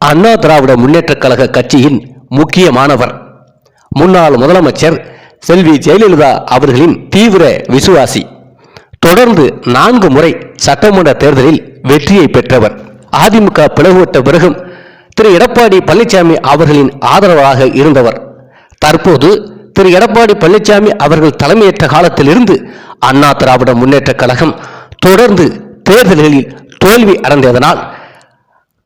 அண்ணா திராவிட முன்னேற்றக் கழக கட்சியின் முக்கியமானவர் முன்னாள் முதலமைச்சர் செல்வி ஜெயலலிதா அவர்களின் தீவிர விசுவாசி. தொடர்ந்து நான்கு முறை சட்டமன்ற தேர்தலில் வெற்றியை பெற்றவர். அதிமுக பிளவுபட்ட பிறகும் திரு எடப்பாடி பழனிசாமி அவர்களின் ஆதரவாக இருந்தவர். தற்போது திரு எடப்பாடி பழனிசாமி அவர்கள் தலைமையேற்ற காலத்திலிருந்து அண்ணா திராவிட முன்னேற்றக் கழகம் தொடர்ந்து தேர்தல்களில் தோல்வி அடைந்ததனால்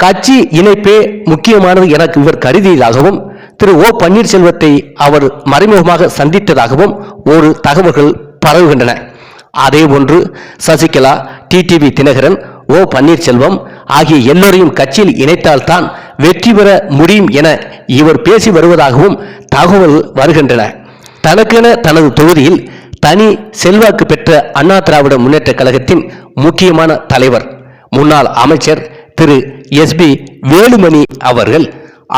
கட்சி இணைப்பே முக்கியமானது என இவர் கருதியதாகவும் திரு ஓ பன்னீர்செல்வத்தை அவர் மறைமுகமாக சந்தித்ததாகவும் ஒரு தகவல்கள் பரவுகின்றன. அதே ஒன்று சசிகலா டிடிவி தினகரன் ஓ பன்னீர்செல்வம் ஆகிய எல்லோரையும் கட்சியில் இணைத்தால்தான் வெற்றி பெற முடியும் என இவர் பேசி வருவதாகவும் தகவல் வருகின்றன. தனக்கென தனது தொகுதியில் தனி செல்வாக்கு பெற்ற அண்ணா திராவிட முன்னேற்ற கழகத்தின் முக்கியமான தலைவர் முன்னாள் அமைச்சர் திரு எஸ்பி வேலுமணி அவர்கள்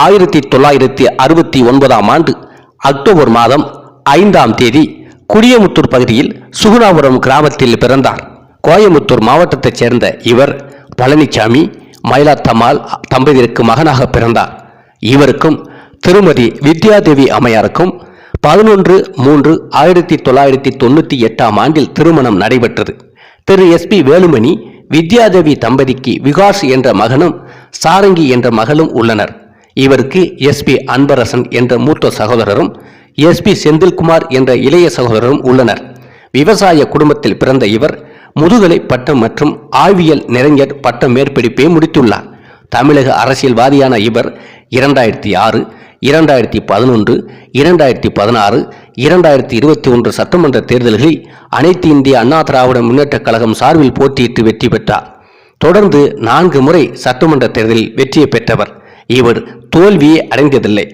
ஆயிரத்தி தொள்ளாயிரத்தி அறுபத்தி ஒன்பதாம் ஆண்டு அக்டோபர் மாதம் ஐந்தாம் தேதி குடியமுத்தூர் பகுதியில் சுகுணாபுரம் கிராமத்தில் பிறந்தார். கோயமுத்தூர் மாவட்டத்தைச் சேர்ந்த இவர் பழனிசாமி மயிலாத்தம்மாள் தம்பதியருக்கு மகனாக பிறந்தார். இவருக்கும் திருமதி வித்யாதேவி அம்மையாருக்கும் பதினொன்று மூன்று ஆயிரத்தி தொள்ளாயிரத்தி தொண்ணூற்றி எட்டாம் ஆண்டில் திருமணம் நடைபெற்றது. திரு எஸ்பி வேலுமணி வித்யாதேவி தம்பதிக்கு விகாஸ் என்ற மகனும் சாரங்கி என்ற மகளும் உள்ளனர். இவருக்கு எஸ்பி அன்பரசன் என்ற மூத்த சகோதரரும் எஸ்பி செந்தில்குமார் என்ற இளைய சகோதரரும் உள்ளனர். விவசாய குடும்பத்தில் பிறந்த இவர் முதுகலை பட்டம் மற்றும் ஆய்வியல் நிறைஞர் பட்ட மேற்படிப்பை முடித்துள்ளார். தமிழக அரசியல்வாதியான இவர் இரண்டாயிரத்தி ஆறு இரண்டாயிரத்தி பதினொன்று இரண்டாயிரத்தி பதினாறு இரண்டாயிரத்தி இருபத்தி ஒன்று சட்டமன்ற தேர்தல்களில் அனைத்து இந்திய அண்ணா திராவிட முன்னேற்றக் கழகம் சார்பில் போட்டியிட்டு வெற்றி பெற்றார். தொடர்ந்து நான்கு முறை சட்டமன்ற தேர்தலில் வெற்றியை பெற்றவர். இவர் தோல்வியை அடைந்ததில்லை.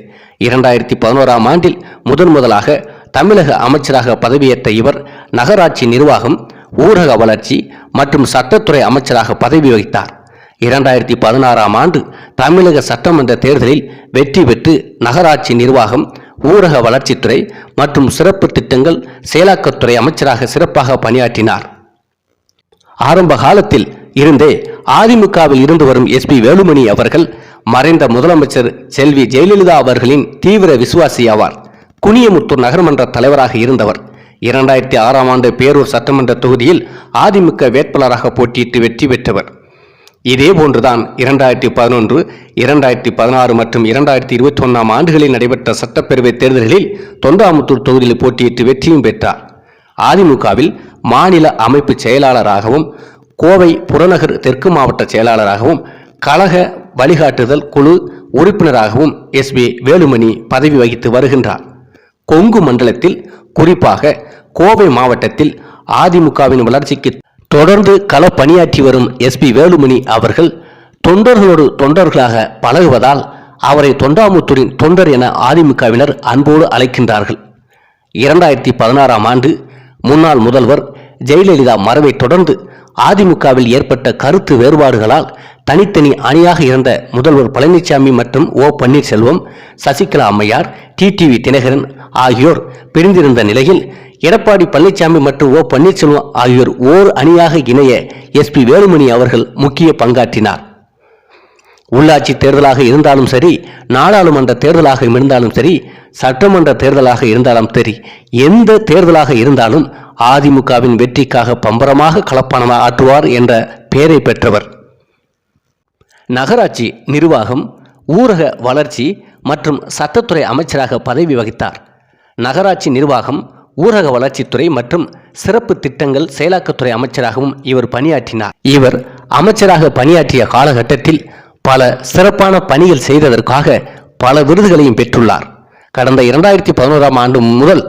இரண்டாயிரத்தி பதினோராம் ஆண்டில் முதன் முதலாக தமிழக அமைச்சராக பதவியேற்ற இவர் நகராட்சி நிர்வாகம் ஊரக வளர்ச்சி மற்றும் சட்டத்துறை அமைச்சராக பதவி வகித்தார். இரண்டாயிரத்தி பதினாறாம் ஆண்டு தமிழக சட்டமன்ற தேர்தலில் வெற்றி பெற்று நகராட்சி நிர்வாகம் ஊரக வளர்ச்சித்துறை மற்றும் சிறப்பு திட்டங்கள் செயலாக்கத்துறை அமைச்சராக சிறப்பாக பணியாற்றினார். ஆரம்ப காலத்தில் இருந்தே அதிமுகவில் இருந்து வரும் எஸ்பி வேலுமணி அவர்கள் மறைந்த முதலமைச்சர் செல்வி ஜெயலலிதா அவர்களின் தீவிர விசுவாசி ஆவார். குனியமுத்தூர் நகர்மன்ற தலைவராக இருந்தவர். இரண்டாயிரத்தி ஆறாம் ஆண்டு பேரூர் சட்டமன்ற தொகுதியில் அதிமுக வேட்பாளராக போட்டியிட்டு வெற்றி பெற்றவர். இதே போன்றுதான் இரண்டாயிரத்தி பதினொன்று இரண்டாயிரத்தி பதினாறு மற்றும் இரண்டாயிரத்தி இருபத்தி ஒன்றாம் ஆண்டுகளில் நடைபெற்ற சட்டப்பேரவைத் தேர்தல்களில் தொண்டாமுத்தூர் தொகுதியில் போட்டியிட்டு வெற்றியும் பெற்றார். அதிமுகவில் மாநில அமைப்பு செயலாளராகவும் கோவை புறநகர் தெற்கு மாவட்ட செயலாளராகவும் கழக வழிகாட்டுதல் குழு உறுப்பினராகவும் எஸ் பி வேலுமணி பதவி வகித்து வருகின்றார். கொங்கு மண்டலத்தில் குறிப்பாக கோவை மாவட்டத்தில் அதிமுகவின் வளர்ச்சிக்கு தொடர்ந்து கள பணியாற்றி வரும் எஸ்பி வேலுமணி அவர்கள் தொண்டர்களோடு தொண்டர்களாக பழகுவதால் அவரை தொண்டாமுத்தூரின் தொண்டர் என அதிமுகவினர் அன்போடு அழைக்கின்றார்கள். இரண்டாயிரத்தி பதினாறாம் ஆண்டு முன்னாள் முதல்வர் ஜெயலலிதா மறைவை தொடர்ந்து அதிமுகவில் ஏற்பட்ட கருத்து வேறுபாடுகளால் தனித்தனி அணியாக இருந்த முதல்வர் பழனிசாமி மற்றும் ஓ பன்னீர்செல்வம் சசிகலா அம்மையார் டிடிவி தினகரன் ஆகியோர் பிரிந்திருந்த நிலையில் எடப்பாடி பழனிசாமி மற்றும் ஓ பன்னீர்செல்வம் ஆகியோர் ஓர் அணியாக இணைய எஸ்பி வேலுமணி அவர்கள் முக்கிய பங்காற்றினார். உள்ளாட்சி தேர்தலாக இருந்தாலும் சரி நாடாளுமன்ற தேர்தலாக இருந்தாலும் சரி சட்டமன்ற தேர்தலாக இருந்தாலும் சரி எந்த தேர்தலாக இருந்தாலும் அதிமுகவின் வெற்றிக்காக பம்பரமாக களப்பணம் ஆற்றுவார் என்ற பெயரை பெற்றவர். நகராட்சி நிர்வாகம் ஊரக வளர்ச்சி மற்றும் சட்டத்துறை அமைச்சராக பதவி வகித்தார். நகராட்சி நிர்வாகம் ஊரக வளர்ச்சித்துறை மற்றும் சிறப்பு திட்டங்கள் செயலாக்கத்துறை அமைச்சராகவும் இவர் பணியாற்றினார். இவர் அமைச்சராக பணியாற்றிய காலகட்டத்தில் பல சிறப்பான பணிகள் செய்ததற்காக பல விருதுகளையும் பெற்றுள்ளார். கடந்த இரண்டாயிரத்தி பதினோராம் ஆண்டு முதல்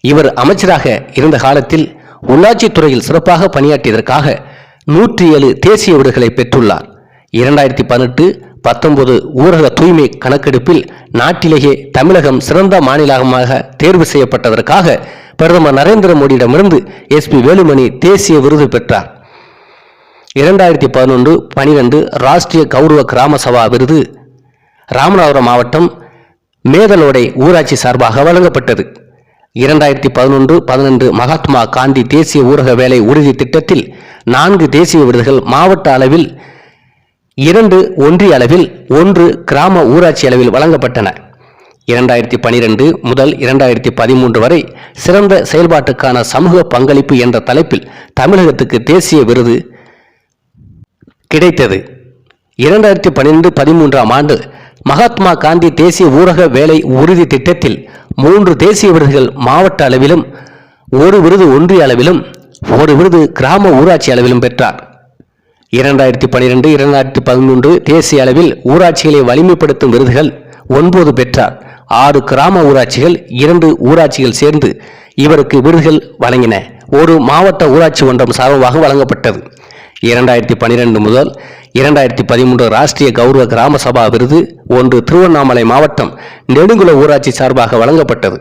இவர் அமைச்சராக இருந்த காலத்தில் உள்ளாட்சித்துறையில் சிறப்பாக பணியாற்றியதற்காக நூற்றி ஏழு தேசிய விருதுகளை பெற்றுள்ளார். இரண்டாயிரத்தி பதினெட்டு பத்தொன்பது ஊரக தூய்மை கணக்கெடுப்பில் நாட்டிலேயே தமிழகம் சிறந்த மாநிலமாக தேர்வு செய்யப்பட்டதற்காக பிரதமர் நரேந்திர மோடியிடமிருந்து எஸ்பி வேலுமணி தேசிய விருது பெற்றார். இரண்டாயிரத்தி பதினொன்று பனிரெண்டு ராஷ்டிரிய கௌரவ கிராம சபா விருது ராமநாதபுரம் மாவட்டம் மேதலோடை ஊராட்சி சார்பாக வழங்கப்பட்டது. இரண்டாயிரத்தி பதினொன்று பதினெண்டு மகாத்மா காந்தி தேசிய ஊரக வேலை உறுதி திட்டத்தில் நான்கு தேசிய விருதுகள் மாவட்ட அளவில் இரண்டு ஒன்றிய அளவில் ஒன்று கிராம ஊராட்சி அளவில் வழங்கப்பட்டன. இரண்டாயிரத்தி பனிரெண்டு முதல் இரண்டாயிரத்தி பதிமூன்று வரை சிறந்த செயல்பாட்டுக்கான சமூக பங்களிப்பு என்ற தலைப்பில் தமிழகத்துக்கு தேசிய விருது கிடைத்தது. இரண்டாயிரத்தி பன்னிரெண்டு பதிமூன்றாம் ஆண்டு மகாத்மா காந்தி தேசிய ஊரக வேலை உறுதி திட்டத்தில் மூன்று தேசிய விருதுகள் மாவட்ட அளவிலும் ஒரு விருது ஒன்றிய அளவிலும் ஒரு விருது கிராம ஊராட்சி அளவிலும் பெற்றார். இரண்டாயிரத்தி பனிரெண்டு இரண்டாயிரத்தி பதிமூன்று தேசிய அளவில் ஊராட்சிகளை வலிமைப்படுத்தும் விருதுகள் ஒன்பது பெற்றார். ஆறு கிராம ஊராட்சிகள் இரண்டு ஊராட்சிகள் சேர்ந்து இவருக்கு விருதுகள் வழங்கின. ஒரு மாவட்ட ஊராட்சி ஒன்றம் சார்பாக வழங்கப்பட்டது. இரண்டாயிரத்தி பனிரெண்டு முதல் இரண்டாயிரத்தி பதிமூன்று ராஷ்டிரிய கௌரவ கிராம சபா விருது ஒன்று திருவண்ணாமலை மாவட்டம் நெடுங்குள ஊராட்சி சார்பாக வழங்கப்பட்டது.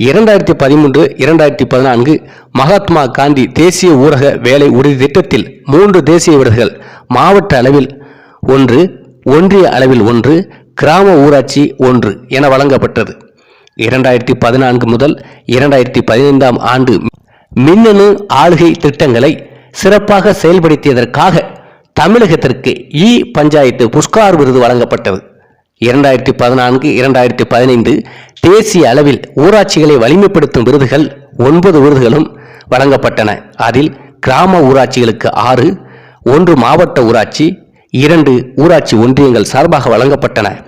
இரண்டாயிரத்தி பதிமூன்று இரண்டாயிரத்தி பதினான்கு மகாத்மா காந்தி தேசிய ஊரக வேலை உறுதி திட்டத்தில் மூன்று தேசிய விருதுகள் மாவட்ட அளவில் ஒன்று ஒன்றிய அளவில் ஒன்று கிராம ஊராட்சி ஒன்று என வழங்கப்பட்டது. இரண்டாயிரத்தி பதினான்கு முதல் இரண்டாயிரத்தி பதினைந்தாம் ஆண்டு மின்னணு ஆளுகை திட்டங்களை சிறப்பாக செயல்படுத்தியதற்காக தமிழகத்திற்கு இ பஞ்சாயத்து புஷ்கார் விருது வழங்கப்பட்டது. இரண்டாயிரத்தி பதினான்கு இரண்டாயிரத்தி பதினைந்து தேசிய அளவில் ஊராட்சிகளை வலிமைப்படுத்தும் விருதுகள் ஒன்பது விருதுகளும் வழங்கப்பட்டன. அதில் கிராம ஊராட்சிகளுக்கு ஆறு ஒன்று மாவட்ட ஊராட்சி இரண்டு ஊராட்சி ஒன்றியங்கள் சார்பாக வழங்கப்பட்டன.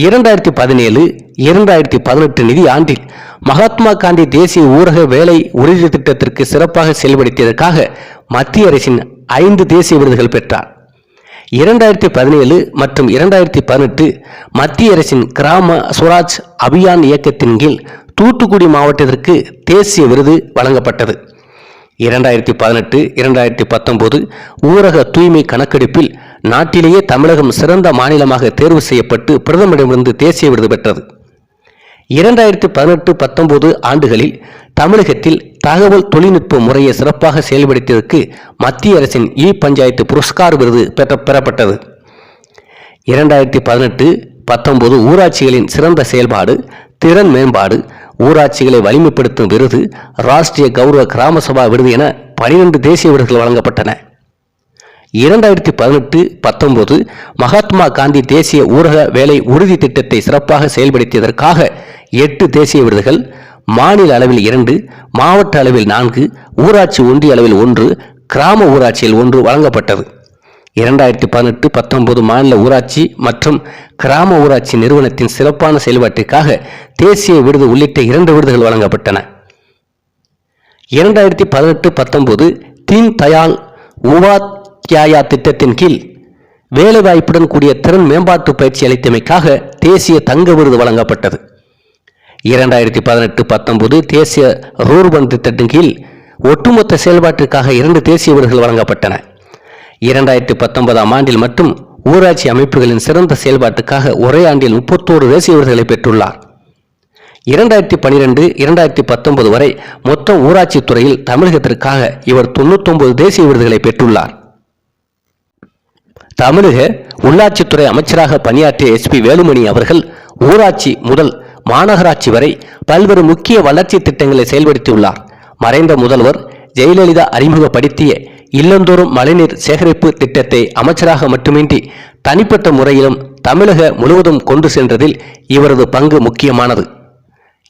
இரண்டாயிரத்தி பதினேழு இரண்டாயிரத்தி பதினெட்டு நிதி ஆண்டில் மகாத்மா காந்தி தேசிய ஊரக வேலை உறுதி திட்டத்திற்கு சிறப்பாக செயல்படுத்தியதற்காக மத்திய அரசின் ஐந்து தேசிய விருதுகள் பெற்றார். இரண்டாயிரத்தி பதினேழு மற்றும் இரண்டாயிரத்தி பதினெட்டு மத்திய அரசின் கிராம சுவராஜ் அபியான் இயக்கத்தின் கீழ் தூத்துக்குடி மாவட்டத்திற்கு தேசிய விருது வழங்கப்பட்டது. இரண்டாயிரத்தி பதினெட்டு இரண்டாயிரத்தி பத்தொன்பது ஊரக தூய்மை கணக்கெடுப்பில் நாட்டிலேயே தமிழகம் சிறந்த மாநிலமாக தேர்வு செய்யப்பட்டு பிரதமரிடமிருந்து தேசிய விருது பெற்றது. இரண்டாயிரத்து பதினெட்டு பத்தொன்பது ஆண்டுகளில் தமிழகத்தில் தகவல் தொழில்நுட்ப முறையை சிறப்பாக செயல்படுத்தியதற்கு மத்திய அரசின் இ பஞ்சாயத்து புரஸ்கார் விருது பெற்ற பெறப்பட்டது. இரண்டாயிரத்தி பதினெட்டு பத்தொன்பது ஊராட்சிகளின் சிறந்த செயல்பாடு திறன் மேம்பாடு ஊராட்சிகளை வலிமைப்படுத்தும் விருது ராஷ்டிரிய கௌரவ கிராம சபா விருது என பனிரெண்டு தேசிய விருதுகள் வழங்கப்பட்டன. இரண்டாயிரத்தி பதினெட்டு பத்தொன்பது மகாத்மா காந்தி தேசிய ஊரக வேலை உறுதி திட்டத்தை சிறப்பாக செயல்படுத்தியதற்காக எட்டு தேசிய விருதுகள் மாநில அளவில் இரண்டு மாவட்ட அளவில் நான்கு ஊராட்சி ஒன்றிய அளவில் ஒன்று கிராம ஊராட்சியில் ஒன்று வழங்கப்பட்டது. இரண்டாயிரத்தி பதினெட்டு பத்தொன்பது மாநில ஊராட்சி மற்றும் கிராம ஊராட்சி நிறுவனத்தின் சிறப்பான செயல்பாட்டிற்காக தேசிய விருது உள்ளிட்ட இரண்டு விருதுகள் வழங்கப்பட்டன. இரண்டாயிரத்தி பதினெட்டு பத்தொன்பது தீன் உவாத் உபாத்யாயா திட்டத்தின் கீழ் வேலைவாய்ப்புடன் கூடிய திறன் மேம்பாட்டு பயிற்சி அளித்தமைக்காக தேசிய தங்க விருது வழங்கப்பட்டது. இரண்டாயிரத்தி பதினெட்டு பத்தொன்பது தேசிய ரூர்பன் திட்டத்தின் கீழ் ஒட்டுமொத்த செயல்பாட்டிற்காக இரண்டு தேசிய விருதுகள் வழங்கப்பட்டன. இரண்டாயிரத்தி பத்தொன்பதாம் ஆண்டில் மட்டும் ஊராட்சி அமைப்புகளின் சிறந்த செயல்பாட்டுக்காக ஒரே ஆண்டில் முப்பத்தோரு தேசிய விருதுகளை பெற்றுள்ளார். இரண்டாயிரத்தி பனிரெண்டு இரண்டாயிரத்தி பத்தொன்பது வரை மொத்த ஊராட்சி துறையில் தமிழகத்திற்காக இவர் தொண்ணூத்தொன்பது தேசிய விருதுகளை பெற்றுள்ளார். தமிழக உள்ளாட்சித்துறை அமைச்சராக பணியாற்றிய எஸ்பி வேலுமணி அவர்கள் ஊராட்சி முதல் மாநகராட்சி வரை பல்வேறு முக்கிய வளர்ச்சி திட்டங்களை செயல்படுத்தியுள்ளார். மறைந்த முதல்வர் ஜெயலலிதா அறிமுகப்படுத்திய இல்லந்தோறும் மழைநீர் சேகரிப்பு திட்டத்தை அமைச்சராக மட்டுமின்றி தனிப்பட்ட முறையிலும் தமிழக முழுவதும் கொண்டு சென்றதில் இவரது பங்கு முக்கியமானது.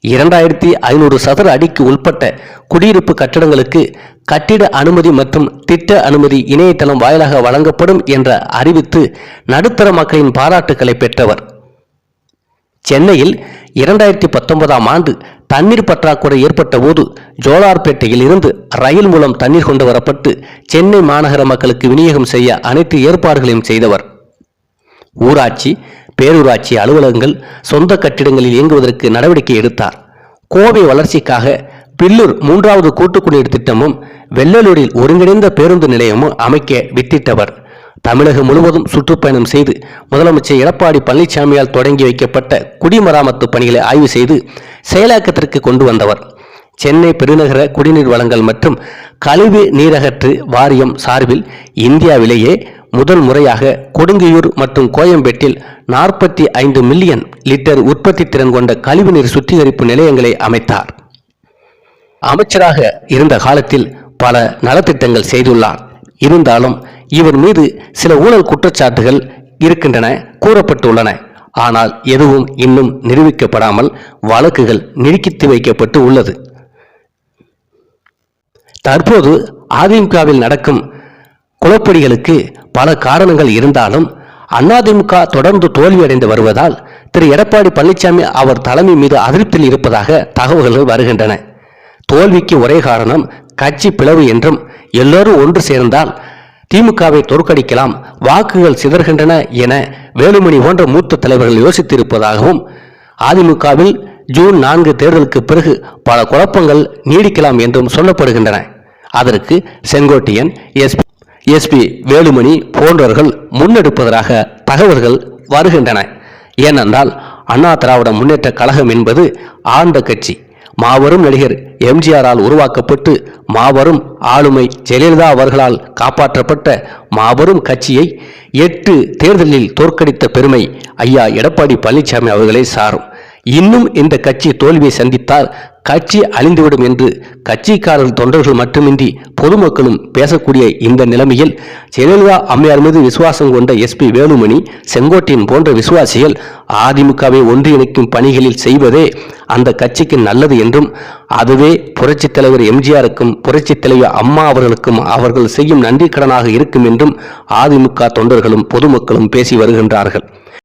இரண்டாயிரத்தி ஐநூறு சதுர அடிக்கு உட்பட்ட குடியிருப்பு கட்டடங்களுக்கு கட்டிட அனுமதி மற்றும் திட்ட அனுமதி இணையதளம் வாயிலாக வழங்கப்படும் என்ற அறிவித்து நடுத்தர மக்களின் பாராட்டுக்களை பெற்றவர். சென்னையில் இரண்டாயிரத்தி பத்தொன்பதாம் ஆண்டு தண்ணீர் பற்றாக்குறை ஏற்பட்ட போது ஜோலார்பேட்டையில் இருந்து ரயில் மூலம் தண்ணீர் கொண்டு வரப்பட்டு சென்னை மாநகர மக்களுக்கு விநியோகம் செய்ய அனைத்து ஏற்பாடுகளையும் செய்தவர். ஊராட்சி பேரூராட்சி அலுவலகங்கள் சொந்த கட்டிடங்களில் இயங்குவதற்கு நடவடிக்கை எடுத்தார். கோவை வளர்ச்சிக்காக பில்லூர் மூன்றாவது கூட்டுக் குடிநீர் திட்டமும் வெள்ளலூரில் ஒருங்கிணைந்த பேருந்து நிலையமும் அமைக்க வித்திட்டவர். தமிழகம் முழுவதும் சுற்றுப்பயணம் செய்து முதலமைச்சர் எடப்பாடி பழனிசாமியால் தொடங்கி வைக்கப்பட்ட குடிமராமத்து பணிகளை ஆய்வு செய்து செயலாக்கத்திற்கு கொண்டு வந்தவர். சென்னை பெருநகர குடிநீர் வளங்கள் மற்றும் கழிவு நீரகற்று வாரியம் சார்பில் இந்தியாவிலேயே முதல் முறையாக கொடுங்கையூர் மற்றும் கோயம்பேட்டில் நாற்பத்தி ஐந்து மில்லியன் லிட்டர் உற்பத்தி திறன் கொண்ட கழிவுநீர் சுத்திகரிப்பு நிலையங்களை அமைத்தார். அமைச்சராக இருந்த காலத்தில் பல நலத்திட்டங்கள் செய்துள்ளார். இருந்தாலும் இவர் மீது சில ஊழல் குற்றச்சாட்டுகள் இருக்கின்றன கூறப்பட்டுள்ளன. ஆனால் எதுவும் இன்னும் நிரூபிக்கப்படாமல் வழக்குகள் நீடித்து வைக்கப்பட்டு உள்ளது. தற்போது அதிமுகவில் நடக்கும் குழப்படிகளுக்கு பல காரணங்கள் இருந்தாலும் அதிமுக தொடர்ந்து தோல்வியடைந்து வருவதால் திரு. எடப்பாடி பழனிசாமி அவர் தலைமை மீது அதிருப்தியில் இருப்பதாக தகவல்கள் வருகின்றன. தோல்விக்கு ஒரே காரணம் கட்சி பிளவு என்றும் எல்லோரும் ஒன்று சேர்ந்தால் திமுகவை தோற்கடிக்கலாம் வாக்குகள் சிதறுகின்றன என வேலுமணி போன்ற மூத்த தலைவர்கள் யோசித்திருப்பதாகவும் அதிமுகவில் ஜூன் நான்கு தேர்தலுக்கு பிறகு பல குழப்பங்கள் நீடிக்கலாம் என்றும் சொல்லப்படுகின்றன. அதற்கு செங்கோட்டையன் எஸ். எஸ்பி வேலுமணி போன்றவர்கள் முன்னெடுப்பதாக தகவல்கள் வருகின்றன. ஏனென்றால் அண்ணா திராவிட முன்னேற்ற கழகம் என்பது ஆண்ட கட்சி. மாபெரும் நடிகர் எம்ஜிஆரால் உருவாக்கப்பட்டு மாபெரும் ஆளுமை ஜெயலலிதா அவர்களால் காப்பாற்றப்பட்ட மாபெரும் கட்சியை எட்டு தேர்தலில் தோற்கடித்த பெருமை ஐயா எடப்பாடி பழனிசாமி அவர்களே சாரும். இன்னும் இந்த கட்சி தோல்வியை சந்தித்தால் கட்சி அழிந்துவிடும் என்று கட்சிக்காரர் தொண்டர்கள் மட்டுமின்றி பொதுமக்களும் பேசக்கூடிய இந்த நிலைமையில் ஜெயலலிதா அம்மையார் மீது விசுவாசம் கொண்ட எஸ்பி வேலுமணி செங்கோட்டையன் போன்ற விசுவாசிகள் அதிமுகவை ஒன்றிணைக்கும் பணிகளில் செய்வதே அந்த கட்சிக்கு நல்லது என்றும் அதுவே புரட்சித் தலைவர் எம்ஜிஆருக்கும் புரட்சித் தலைவர் அம்மா அவர்களுக்கும் அவர்கள் செய்யும் நன்றிக்கடனாக இருக்கும் என்றும் அதிமுக தொண்டர்களும் பொதுமக்களும் பேசி வருகின்றார்கள்.